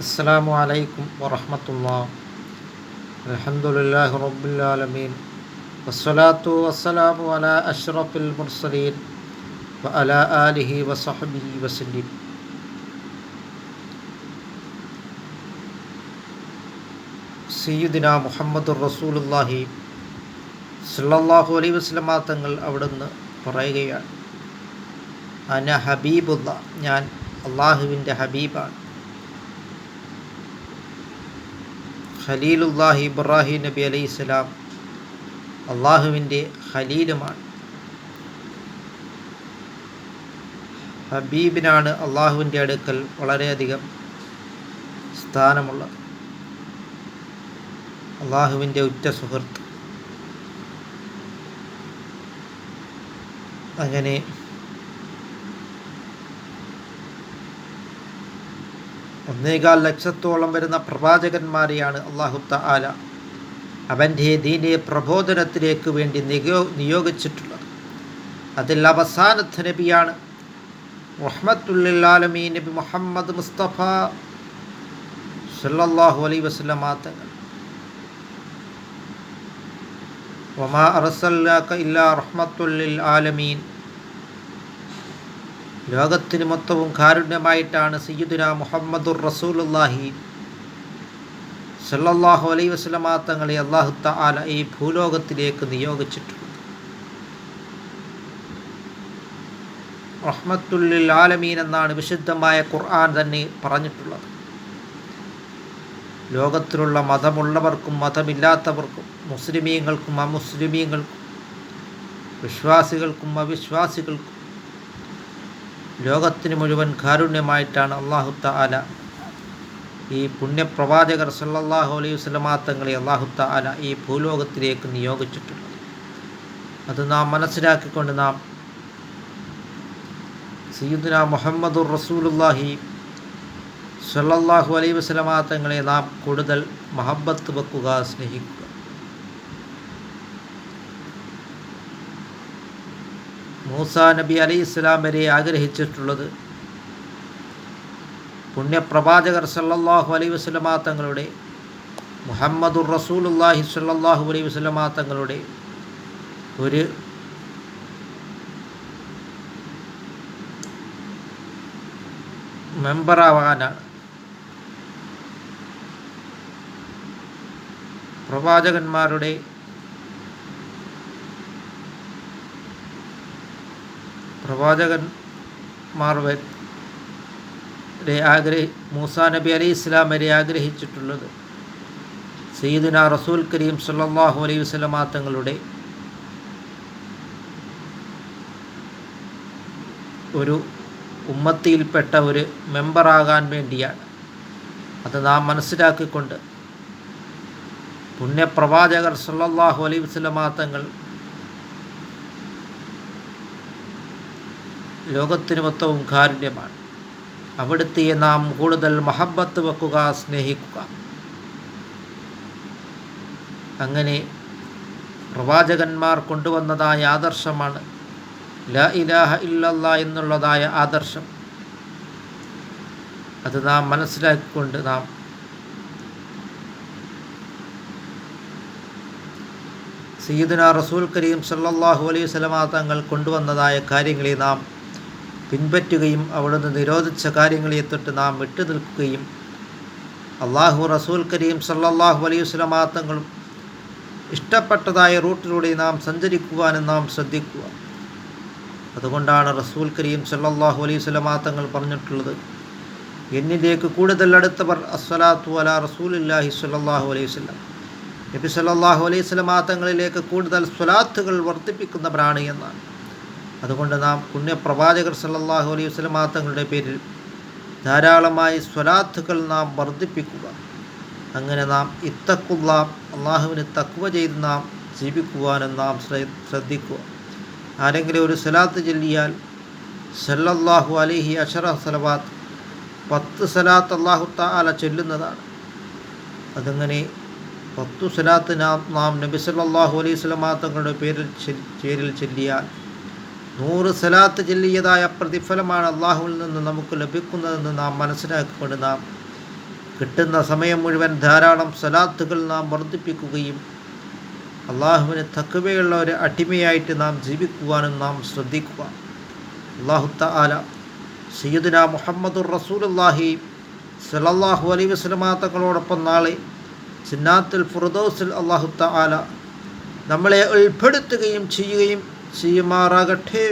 السلام عليكم ورحمة الله الحمد لله رب العالمين والصلاة والسلام على أشرف المرسلين وعلى آله وصحبه وسلم സയ്യിദിന മുഹമ്മദ് റസൂലുല്ലാഹി സല്ലല്ലാഹു അലൈഹി വസല്ലമ തങ്ങൾ അവിടുന്ന് പറയുകയാണ് അന ഹബീബുല്ല ഞാൻ അള്ളാഹുവിൻ്റെ ഹബീബാണ് ഖലീലുല്ലാഹി ഇബ്രാഹിം നബി അലൈഹി സ്വലാം അള്ളാഹുവിന്റെ ഖലീലുമാണ്. ഹബീബിനാണ് അള്ളാഹുവിന്റെ അടുക്കൽ വളരെയധികം സ്ഥാനമുള്ളത്. അള്ളാഹുവിന്റെ ഉറ്റ സുഹൃത്ത്. അങ്ങനെ ഒന്നേകാൽ ലക്ഷത്തോളം വരുന്ന പ്രവാചകന്മാരെയാണ് അള്ളാഹു ആല അവന്റെ ദീനെ പ്രബോധനത്തിലേക്ക് വേണ്ടി നിയോ നിയോഗിച്ചിട്ടുള്ളത്. അതിൽ അവസാനത്തെ നബിയാണ്. റഹ്മത്തുല്ലാലമീ നബി മുഹമ്മദ് മുസ്തഫ സല്ലാഹു അലൈ വസ്ലമാ തങ്ങൾ വമാ അറസല്ലാക്ക ഇല്ലാ റഹ്മത്തുല്ലിൽ ആലമീൻ ലോകത്തിന് മൊത്തവും കാരുണ്യമായിട്ടാണ് സയ്യിദുന മുഹമ്മദുർ റസൂലുല്ലാഹി സല്ലല്ലാഹു അലൈ വസ്ലമാ തങ്ങളെ അള്ളാഹു താല ഈ ഭൂലോകത്തിലേക്ക് നിയോഗിച്ചിട്ടുണ്ട്. റഹ്മത്തുല്ലിൽ ആലമീൻ എന്നാണ് വിശുദ്ധമായ ഖുർആൻ തന്നെ പറഞ്ഞിട്ടുള്ളത്. ലോകത്തിലുള്ള മതമുള്ളവർക്കും മതമില്ലാത്തവർക്കും മുസ്ലിമീങ്ങൾക്കും അമുസ്ലിമീങ്ങൾക്കും വിശ്വാസികൾക്കും അവിശ്വാസികൾക്കും ലോകത്തിന് മുഴുവൻ കാരുണ്യമായിട്ടാണ് അള്ളാഹു താല ഈ പുണ്യപ്രവാചകർ സല്ലാഹു അലൈഹി വസല്ലമ തങ്ങളെ അള്ളാഹു താല ഈ ഭൂലോകത്തിലേക്ക് നിയോഗിച്ചിട്ടുള്ളത്. അത് നാം മനസ്സിലാക്കിക്കൊണ്ട് നാം സയ്യിദുന മുഹമ്മദുർ റസൂലുല്ലാഹി സല്ലല്ലാഹു അലൈഹി വസല്ലമ തങ്ങളെ നാം കൂടുതൽ മഹബത്ത് വെക്കുക സ്നേഹിക്കുക. മൂസ നബി അലി ഇസ്ലാം വരെ ആഗ്രഹിച്ചിട്ടുള്ളത് പുണ്യപ്രവാചകർ സല്ലാഹു അലൈഹി വസ്ലമാ തങ്ങളുടെ മുഹമ്മദുർ റസൂലുല്ലാഹി സല്ലാഹു അലൈഹി വസ്ലമാ തങ്ങളുടെ ഒരു മെമ്പറാവാനാണ്. പ്രവാചകന്മാരുടെ പ്രവാചകന്മാർ വരെ ആഗ്രഹി മൂസാ നബി അലി ഇസ്ലാം വരെ ആഗ്രഹിച്ചിട്ടുള്ളത് സയ്യിദിന റസൂൽ കരീം സല്ലാഹു അലൈഹി വസല്ലമ തങ്ങളുടെ ഒരു ഉമ്മത്തിയിൽപ്പെട്ട ഒരു മെമ്പറാകാൻ വേണ്ടിയാണ്. അത് നാം മനസ്സിലാക്കിക്കൊണ്ട് പുണ്യപ്രവാചകർ സല്ലാഹു അലൈഹി വസല്ലമ തങ്ങൾ ലോകത്തിന് മൊത്തവും കാരുണ്യമാണ്. അവിടുത്തെ നാം കൂടുതൽ മഹബത്ത് വെക്കുക സ്നേഹിക്കുക. അങ്ങനെ പ്രവാചകന്മാർ കൊണ്ടുവന്നതായ ആദർശമാണ് ല ഇലാഹ ഇല്ലല്ല എന്നുള്ളതായ ആദർശം. അത് നാം മനസ്സിലാക്കിക്കൊണ്ട് നാം സീദന റസൂൽ കരീം സല്ലാഹു അലൈഹി വസല്ലമ തങ്ങൾ കൊണ്ടുവന്നതായ കാര്യങ്ങളെ നാം പിൻപറ്റുകയും അവിടുന്ന് നിരോധിച്ച കാര്യങ്ങളെ തൊട്ട് നാം വിട്ടു നിൽക്കുകയും അള്ളാഹു റസൂൽ കരീം സല്ലാഹു അലൈഹി വസല്ലമ തങ്ങളും ഇഷ്ടപ്പെട്ടതായ റൂട്ടിലൂടെ നാം സഞ്ചരിക്കുവാനും നാം ശ്രദ്ധിക്കുക. അതുകൊണ്ടാണ് റസൂൽ കരീം സല്ലാഹു അലൈഹി വസല്ലമ തങ്ങൾ പറഞ്ഞിട്ടുള്ളത് എന്നിലേക്ക് കൂടുതൽ അടുത്തവർ അസ്വലാത്തു അല റസൂലില്ലാഹി സ്വല്ലല്ലാഹു അലൈഹി വസല്ലം. നബി സല്ലാഹു അലൈഹി വസല്ലമ തങ്ങളിലേക്ക് കൂടുതൽ സ്വലാത്തുകൾ വർദ്ധിപ്പിക്കുന്നവരാണ് എന്നാണ്. അതുകൊണ്ട് നാം പുണ്യപ്രവാചകർ സല്ലാഹു അലൈഹി വസല്ലമ തങ്ങളുടെ പേരിൽ ധാരാളമായി സ്വലാത്തുകൾ നാം വർദ്ധിപ്പിക്കുക. അങ്ങനെ നാം ഇത്തക്കുള്ള അള്ളാഹുവിന് തക്കുവ ചെയ്ത് നാം ജീവിക്കുവാനും നാം ശ്രദ്ധിക്കുക. ആരെങ്കിലും ഒരു സലാത്ത് ചൊല്ലിയാൽ സല്ലല്ലാഹു അലൈഹി അഷറ സലവാത്ത് പത്ത് സലാത്ത് അള്ളാഹു താല ചൊല്ലുന്നതാണ്. അതങ്ങനെ പത്തു സലാത്ത് നാം നാം നബി സല്ലല്ലാഹു അലൈഹി സ്വലമാ തങ്ങളുടെ പേരിൽ പേരിൽ ചൊല്ലിയാൽ നൂറ് സലാത്ത് ചെല്ലിയതായ പ്രതിഫലമാണ് അള്ളാഹുവിൽ നിന്ന് നമുക്ക് ലഭിക്കുന്നതെന്ന് നാം മനസ്സിലാക്കിക്കൊണ്ട് നാം കിട്ടുന്ന സമയം മുഴുവൻ ധാരാളം സലാത്തുകൾ നാം വർദ്ധിപ്പിക്കുകയും അള്ളാഹുവിന് തക്കവയുള്ള ഒരു അടിമയായിട്ട് നാം ജീവിക്കുവാനും നാം ശ്രദ്ധിക്കുക. അള്ളാഹുത്ത ആല സയ്യിദുന മുഹമ്മദുർ റസൂലുല്ലാഹി സലല്ലാഹു അലൈ വസ്ലമാക്കളോടൊപ്പം നാളെ ചിന്നാത്തുൽ ഫുറദോസിൽ അള്ളാഹുത്ത ആല നമ്മളെ ഉൾപ്പെടുത്തുകയും ചെയ്യുകയും सीमा रागठे